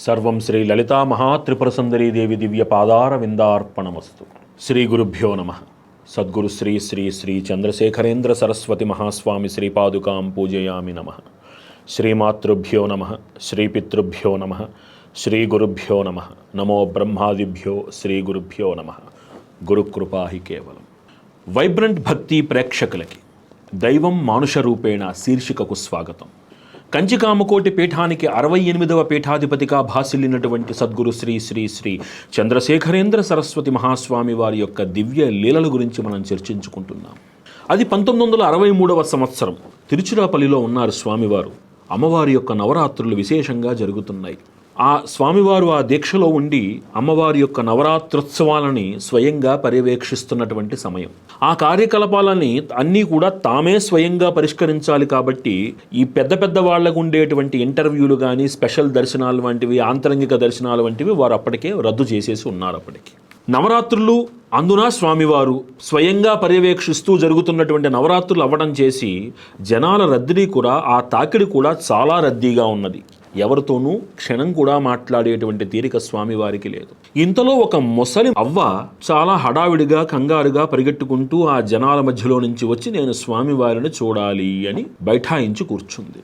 సర్వం శ్రీ లలితా మహాత్రిపురసుందరీ దివ్య పాదార విందార్పణమస్తు శ్రీ గురుభ్యో నమ. సద్గురు శ్రీ శ్రీ శ్రీ చంద్రశేఖరేంద్ర సరస్వతి మహాస్వామి శ్రీపాదుకాం పూజయామి నమ. శ్రీమాతృభ్యో నమ. శ్రీపితృభ్యో నమ. శ్రీ గురుభ్యో నమ. నమో బ్రహ్మాదిభ్యో శ్రీ గురుభ్యో నమ. గురుకృపాహి కేవలం. వైబ్రంట్ భక్తి ప్రేక్షకులకి దైవం మానుష రూపేణ శీర్షికకు స్వాగతం. కంచికామకోటి పీఠానికి అరవై ఎనిమిదవ పీఠాధిపతిగా భాసిల్లినటువంటి సద్గురు శ్రీ శ్రీ శ్రీ చంద్రశేఖరేంద్ర సరస్వతి మహాస్వామి వారి యొక్క దివ్య లీలల గురించి మనం చర్చించుకుంటున్నాం. అది పంతొమ్మిది వందల అరవై మూడవ సంవత్సరం. తిరుచిరాపల్లిలో ఉన్నారు స్వామివారు. అమ్మవారి యొక్క నవరాత్రులు విశేషంగా జరుగుతున్నాయి. ఆ స్వామివారు ఆ దీక్షలో ఉండి అమ్మవారి యొక్క నవరాత్రోత్సవాలని స్వయంగా పర్యవేక్షిస్తున్నటువంటి సమయం. ఆ కార్యకలాపాలని అన్నీ కూడా తామే స్వయంగా పరిష్కరించాలి కాబట్టి ఈ పెద్ద పెద్ద వాళ్ళకు ఉండేటువంటి ఇంటర్వ్యూలు కానీ స్పెషల్ దర్శనాలు వంటివి ఆంతరంగిక దర్శనాలు వంటివి వారు అప్పటికే రద్దు చేసేసి ఉన్నారు అప్పటికి. నవరాత్రులు అందున స్వామివారు స్వయంగా పర్యవేక్షిస్తూ జరుగుతున్నటువంటి నవరాత్రులు అవ్వడం చేసి జనాల రద్దీ కూడా ఆ తాకిడి కూడా చాలా రద్దీగా ఉన్నది. ఎవరితోనూ క్షణం కూడా మాట్లాడేటువంటి తీరిక స్వామివారికి లేదు. ఇంతలో ఒక ముసలి అవ్వ చాలా హడావిడిగా కంగారుగా పరిగెట్టుకుంటూ ఆ జనాల మధ్యలో నుంచి వచ్చి నేను స్వామివారిని చూడాలి అని బైఠాయించి కూర్చుంది.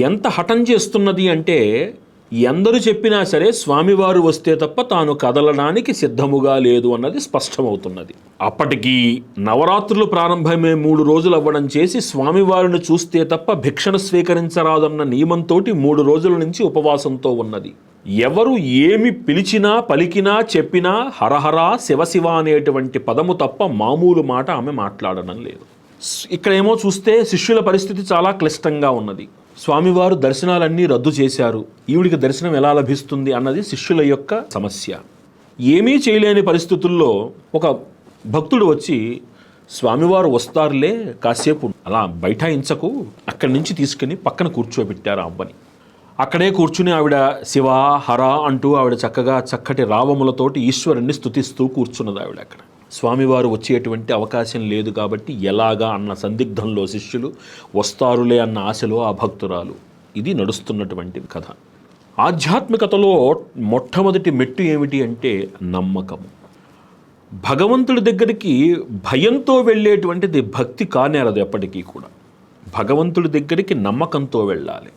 ఎంత హఠం చేస్తున్నది అంటే ఎందరు చెప్పినా సరే స్వామివారు వస్తే తప్ప తాను కదలడానికి సిద్ధముగా లేదు అన్నది స్పష్టమవుతున్నది. అప్పటికి నవరాత్రులు ప్రారంభమే మూడు రోజులు అవ్వడం చేసి స్వామివారిని చూస్తే తప్ప భిక్షను స్వీకరించరాదన్న నియమంతో మూడు రోజుల నుంచి ఉపవాసంతో ఉన్నది. ఎవరు ఏమి పిలిచినా పలికినా చెప్పినా హరహర శివశివ అనేటువంటి పదము తప్ప మామూలు మాట ఆమె మాట్లాడడం లేదు. ఇక్కడేమో చూస్తే శిష్యుల పరిస్థితి చాలా క్లిష్టంగా ఉన్నది. స్వామివారు దర్శనాలన్నీ రద్దు చేశారు. ఈవిడికి దర్శనం ఎలా లభిస్తుంది అన్నది శిష్యుల యొక్క సమస్య. ఏమీ చేయలేని పరిస్థితుల్లో ఒక భక్తుడు వచ్చి స్వామివారు వస్తారులే కాసేపు అలా బైఠాయించకు అక్కడి నుంచి తీసుకుని పక్కన కూర్చోబెట్టారు ఆ అబ్బని అక్కడే కూర్చుని ఆవిడ శివ హర అంటూ ఆవిడ చక్కగా చక్కటి రావములతోటి ఈశ్వరుణ్ణి స్థుతిస్తూ కూర్చున్నది ఆవిడ అక్కడ. స్వామివారు వచ్చేటువంటి అవకాశం లేదు కాబట్టి ఎలాగా అన్న సందిగ్ధంలో శిష్యులు వస్తారులే అన్న ఆశలో ఆ భక్తురాలు. ఇది నడుస్తున్నటువంటి కథ. ఆధ్యాత్మికతలో మొట్టమొదటి మెట్టు ఏమిటి అంటే నమ్మకము. భగవంతుడి దగ్గరికి భయంతో వెళ్ళేటువంటిది భక్తి కానేరదు ఎప్పటికీ కూడా. భగవంతుడి దగ్గరికి నమ్మకంతో వెళ్ళాలి.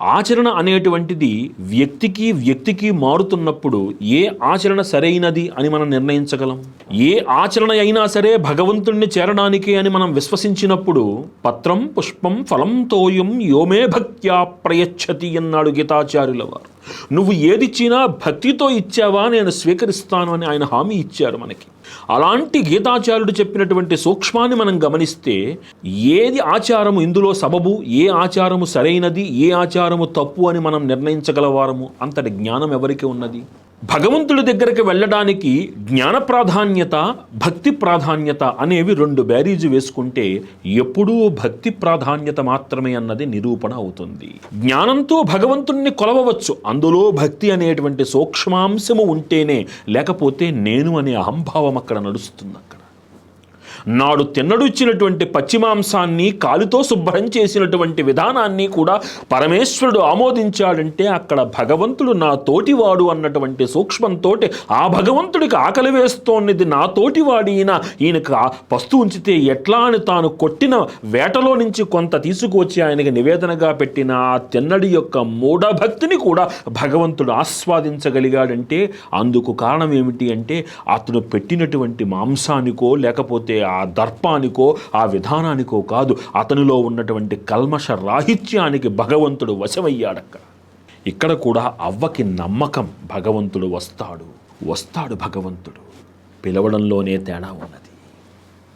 ఆచరణ అనేటువంటిది వ్యక్తికి వ్యక్తికి మారుతున్నప్పుడు ఏ ఆచరణ సరైనది అని మనం నిర్ణయించగలం? ఏ ఆచరణ అయినా సరే భగవంతుణ్ణి చేరడానికే అని మనం విశ్వసించినప్పుడు పత్రం పుష్పం ఫలం తోయం యోమే భక్త్యా ప్రయచ్చతి అన్నాడు గీతాచార్యుల వారు నువ్వు ఏదిచ్చినా భక్తితో ఇచ్చావా నేను స్వీకరిస్తాను అని ఆయన హామీ ఇచ్చారు మనకి. అలాంటి గీతాచార్యుడు చెప్పినటువంటి సూక్ష్మాన్ని మనం గమనిస్తే ఏది ఆచారము ఇందులో సబబు ఏ ఆచారము సరైనది ఏ ఆచారము తప్పు అని మనం నిర్ణయించగలవారము? అంతటి జ్ఞానం ఎవరికి ఉన్నది? భగవంతుడి దగ్గరికి వెళ్ళడానికి జ్ఞాన ప్రాధాన్యత భక్తి ప్రాధాన్యత అనేవి రెండు బ్యారీజు వేసుకుంటే ఎప్పుడూ భక్తి ప్రాధాన్యత మాత్రమే అన్నది నిరూపణ అవుతుంది. జ్ఞానంతో భగవంతుణ్ణి కొలవవచ్చు. అందులో భక్తి అనేటువంటి సూక్ష్మాంశము ఉంటేనే లేకపోతే నేను అనే అహంభావం అక్కడ నడుస్తుంది అక్కడ. నాడు తిన్నడు ఇచ్చినటువంటి పశ్చిమాంసాన్ని కాలితో శుభ్రం చేసినటువంటి విధానాన్ని కూడా పరమేశ్వరుడు ఆమోదించాడంటే అక్కడ భగవంతుడు నా తోటివాడు అన్నటువంటి సూక్ష్మంతో ఆ భగవంతుడికి ఆకలి వేస్తోన్నది నా తోటివాడి ఈయన. ఈయనకు పస్తు ఉంచితే ఎట్లా అని తాను కొట్టిన వేటలో నుంచి కొంత తీసుకువచ్చి ఆయనకి నివేదనగా పెట్టిన ఆ తిన్నడి యొక్క మూఢభక్తిని కూడా భగవంతుడు ఆస్వాదించగలిగాడంటే అందుకు కారణం ఏమిటి అంటే అతను పెట్టినటువంటి మాంసానికో లేకపోతే ఆ ఆ దర్పానికో ఆ విధానానికో కాదు. అతనిలో ఉన్నటువంటి కల్మష రాహిత్యానికి భగవంతుడు వశమయ్యాడక్కడ. ఇక్కడ కూడా అవ్వకి నమ్మకం భగవంతుడు వస్తాడు. వస్తాడు భగవంతుడు. పిలవడంలోనే తేడా ఉన్నది.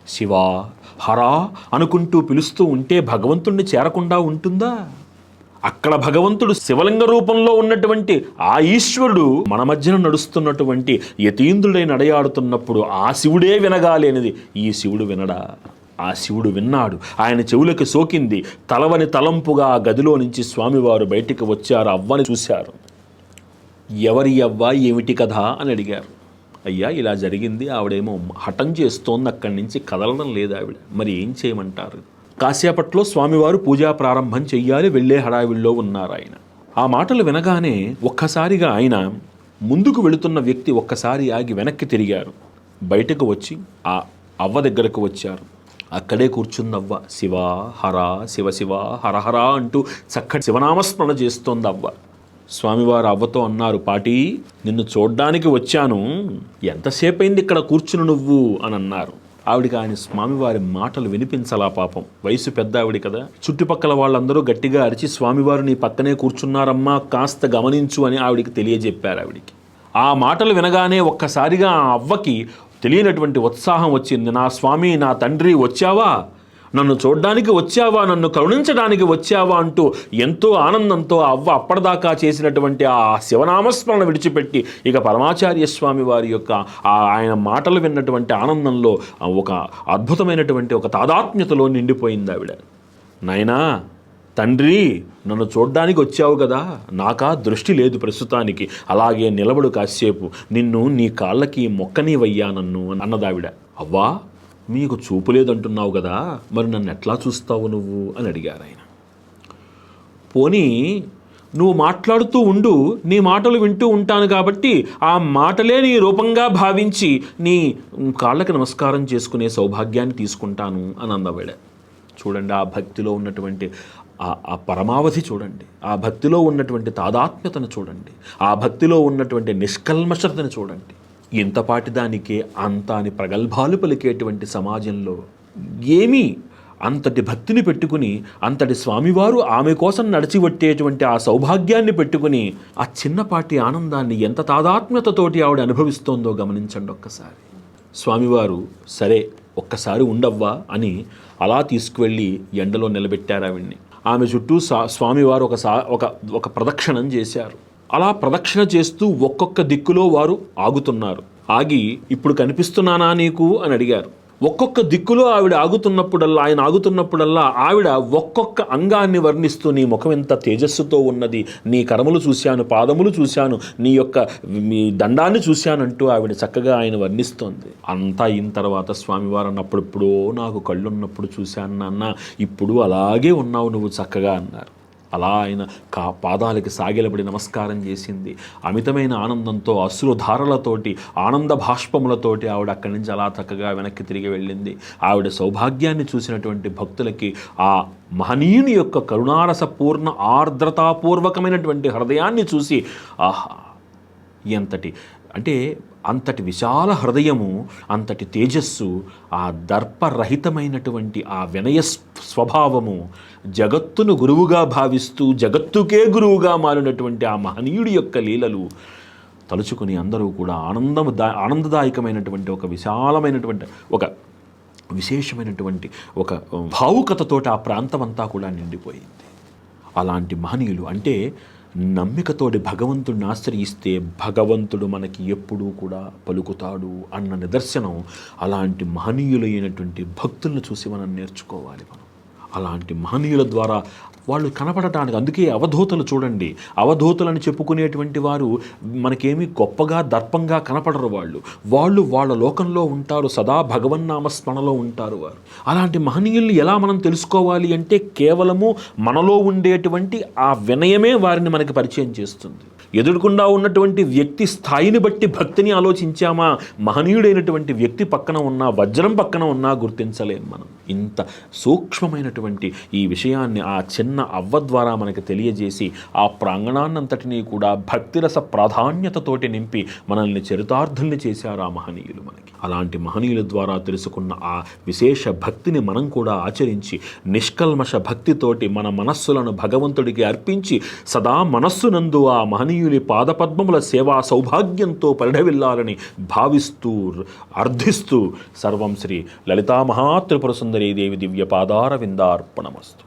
శివా హరా అనుకుంటూ పిలుస్తూ ఉంటే భగవంతుణ్ణి చేరకుండా ఉంటుందా? అక్కడ భగవంతుడు శివలింగ రూపంలో ఉన్నటువంటి ఆ ఈశ్వరుడు మన మధ్యన నడుస్తున్నటువంటి యతీంద్రుడై నడయాడుతున్నప్పుడు ఆ శివుడే వినగాలేనిది. ఈ శివుడు వినడా? ఆ శివుడు విన్నాడు. ఆయన చెవులకు సోకింది. తలవని తలంపుగా ఆ గదిలో నుంచి స్వామివారు బయటికి వచ్చారు. అవ్వని చూశారు. ఎవరి అవ్వ? ఏమిటి కథ? అని అడిగారు. అయ్యా ఇలా జరిగింది. ఆవిడేమో హఠం చేస్తోంది. అక్కడి నుంచి కదలడం లేదు ఆవిడ. మరి ఏం చేయమంటారు? కాసేపట్లో స్వామివారు పూజా ప్రారంభం చెయ్యాలి వెళ్ళే హడావిల్లో ఉన్నారు ఆయన. ఆ మాటలు వినగానే ఒక్కసారిగా ఆయన ముందుకు వెళుతున్న వ్యక్తి ఒక్కసారి ఆగి వెనక్కి తిరిగారు. బయటకు వచ్చి ఆ అవ్వ దగ్గరకు వచ్చారు. అక్కడే కూర్చుందవ్వ. శివ హర శివ శివ హర అంటూ చక్కటి శివనామస్మరణ చేస్తోంది అవ్వ. స్వామివారు అవ్వతో అన్నారు పాటి నిన్ను చూడ్డానికి వచ్చాను. ఎంతసేపు అయింది ఇక్కడ కూర్చుని నువ్వు? అని అన్నారు. ఆవిడికి ఆయన స్వామివారి మాటలు వినిపించలా పాపం. వయసు పెద్ద ఆవిడ కదా. చుట్టుపక్కల వాళ్ళందరూ గట్టిగా అరిచి స్వామివారు నీ పక్కనే కూర్చున్నారమ్మా కాస్త గమనించు అని ఆవిడికి తెలియజెప్పారు ఆవిడికి. ఆ మాటలు వినగానే ఒక్కసారిగా ఆ అవ్వకి తెలియనటువంటి ఉత్సాహం వచ్చింది. నా స్వామి నా తండ్రి వచ్చావా? నన్ను చూడ్డానికి వచ్చావా నన్ను కరుణించడానికి వచ్చావా అంటూ ఎంతో ఆనందంతో అవ్వ అప్పటిదాకా చేసినటువంటి ఆ శివనామస్మరణ విడిచిపెట్టి ఇక పరమాచార్య స్వామి వారి యొక్క ఆయన మాటలు విన్నటువంటి ఆనందంలో ఒక అద్భుతమైనటువంటి ఒక తాదాత్మ్యతలో నిండిపోయింది ఆవిడ. నాయనా తండ్రి నన్ను చూడ్డానికి వచ్చావు కదా నాకా దృష్టి లేదు ప్రస్తుతానికి. అలాగే నిలబడు కాసేపు. నిన్ను నీ కాళ్ళకి మొక్కనివయ్యా నన్ను అన్నదావిడ అవ్వా మీకు చూపు లేదంటున్నావు కదా మరి నన్ను ఎట్లా చూస్తావు నువ్వు? అని అడిగారు ఆయన. పోనీ నువ్వు మాట్లాడుతూ ఉండు నీ మాటలు వింటూ ఉంటాను కాబట్టి ఆ మాటలే నీ రూపంగా భావించి నీ కాళ్ళకి నమస్కారం చేసుకునే సౌభాగ్యాన్ని తీసుకుంటాను అని అందవాడ చూడండి ఆ భక్తిలో ఉన్నటువంటి ఆ పరమావధి చూడండి ఆ భక్తిలో ఉన్నటువంటి తాదాత్మ్యతను చూడండి ఆ భక్తిలో ఉన్నటువంటి నిష్కల్మషతను చూడండి. ఇంతపాటి దానికే అంత అని ప్రగల్భాలు పలికేటువంటి సమాజంలో ఏమీ అంతటి భక్తిని పెట్టుకుని అంతటి స్వామివారు ఆమె కోసం నడిచివట్టేటువంటి ఆ సౌభాగ్యాన్ని పెట్టుకుని ఆ చిన్నపాటి ఆనందాన్ని ఎంత తాదాత్మ్యతతోటి ఆవిడ అనుభవిస్తోందో గమనించండి ఒక్కసారి. స్వామివారు సరే ఒక్కసారి ఉండవ్వా అని అలా తీసుకువెళ్ళి ఎండలో నిలబెట్టారు ఆవిడ్ని. ఆమె చుట్టూ సా స్వామివారు ఒక సా ఒక ఒక ప్రదక్షిణం చేశారు. అలా ప్రదక్షిణ చేస్తూ ఒక్కొక్క దిక్కులో వారు ఆగుతున్నారు. ఆగి ఇప్పుడు కనిపిస్తున్నానా నీకు? అని అడిగారు. ఒక్కొక్క దిక్కులో ఆవిడ ఆగుతున్నప్పుడల్లా ఆయన ఆగుతున్నప్పుడల్లా ఆవిడ ఒక్కొక్క అంగాన్ని వర్ణిస్తూ నీ ముఖం ఎంత తేజస్సుతో ఉన్నది. నీ కరములు చూశాను పాదములు చూశాను నీ యొక్క మీ దండాన్ని చూశానంటూ ఆవిడ చక్కగా ఆయన వర్ణిస్తోంది. అంతా అయిన తర్వాత స్వామివారు అన్నప్పుడు నాకు కళ్ళున్నప్పుడు చూశాను నాన్న. ఇప్పుడు అలాగే ఉన్నావు నువ్వు చక్కగా అన్నారు. అలా ఆయన కా పాదాలకి సాగిలబడి నమస్కారం చేసింది. అమితమైన ఆనందంతో అశ్రుధారలతోటి ఆనంద భాష్పములతోటి ఆవిడ అక్కడి నుంచి అలా చక్కగా వెనక్కి తిరిగి వెళ్ళింది. ఆవిడ సౌభాగ్యాన్ని చూసినటువంటి భక్తులకి ఆ మహనీయుని యొక్క కరుణారసపూర్ణ ఆర్ద్రతాపూర్వకమైనటువంటి హృదయాన్ని చూసి ఆహా ఎంతటి అంటే అంతటి విశాల హృదయము అంతటి తేజస్సు ఆ దర్పరహితమైనటువంటి ఆ వినయ స్వభావము జగత్తును గురువుగా భావిస్తూ జగత్తుకే గురువుగా మారినటువంటి ఆ మహనీయుడి యొక్క లీలలు తలుచుకుని అందరూ కూడా ఆనందము దా ఆనందదాయకమైనటువంటి ఒక విశాలమైనటువంటి ఒక విశేషమైనటువంటి ఒక భావుకతతోటి ఆ ప్రాంతం అంతా కూడా నిండిపోయింది. అలాంటి మహనీయులు అంటే నమ్మికతోటి భగవంతుడిని ఆశ్రయిస్తే భగవంతుడు మనకి ఎప్పుడూ కూడా పలుకుతాడు అన్న నిదర్శనం అలాంటి మహనీయులైనటువంటి భక్తులను చూసి మనం నేర్చుకోవాలి మనం. అలాంటి మహనీయుల ద్వారా వాళ్ళు కనపడటానికి అందుకే అవధూతలు చూడండి. అవధూతలని చెప్పుకునేటువంటి వారు మనకేమీ గొప్పగా దర్పంగా కనపడరు వాళ్ళు. వాళ్ళు వాళ్ళ లోకంలో ఉంటారు సదా భగవన్నామ స్మరణలో ఉంటారు వారు. అలాంటి మహనీయుల్ని ఎలా మనం తెలుసుకోవాలి అంటే కేవలము మనలో ఉండేటువంటి ఆ వినయమే వారిని మనకి పరిచయం చేస్తుంది. ఎదురుకుండా ఉన్నటువంటి వ్యక్తి స్థాయిని బట్టి భక్తిని ఆలోచించామా? మహనీయుడైనటువంటి వ్యక్తి పక్కన ఉన్నా వజ్రం పక్కన ఉన్నా గుర్తించలేం మనం. ఇంత సూక్ష్మమైనటువంటి ఈ విషయాన్ని ఆ చిన్న అవ్వ ద్వారా మనకి తెలియజేసి ఆ ప్రాంగణాన్నంతటినీ కూడా భక్తిరస ప్రాధాన్యతతోటి నింపి మనల్ని చరితార్థుల్ని చేశారు ఆ మహనీయులు మనకి. అలాంటి మహనీయుల ద్వారా తెలుసుకున్న ఆ విశేష భక్తిని మనం కూడా ఆచరించి నిష్కల్మష భక్తితోటి మన మనస్సులను భగవంతుడికి అర్పించి సదా మనస్సునందు ఆ మహనీయుని పాదపద్మముల సేవా సౌభాగ్యంతో పరిఢవిల్లాలని భావిస్తూ అర్థిస్తూ సర్వం శ్రీ లలితా మహాత్రిపుర సుందరీ దివ్య పాదార విందార్పణమస్తు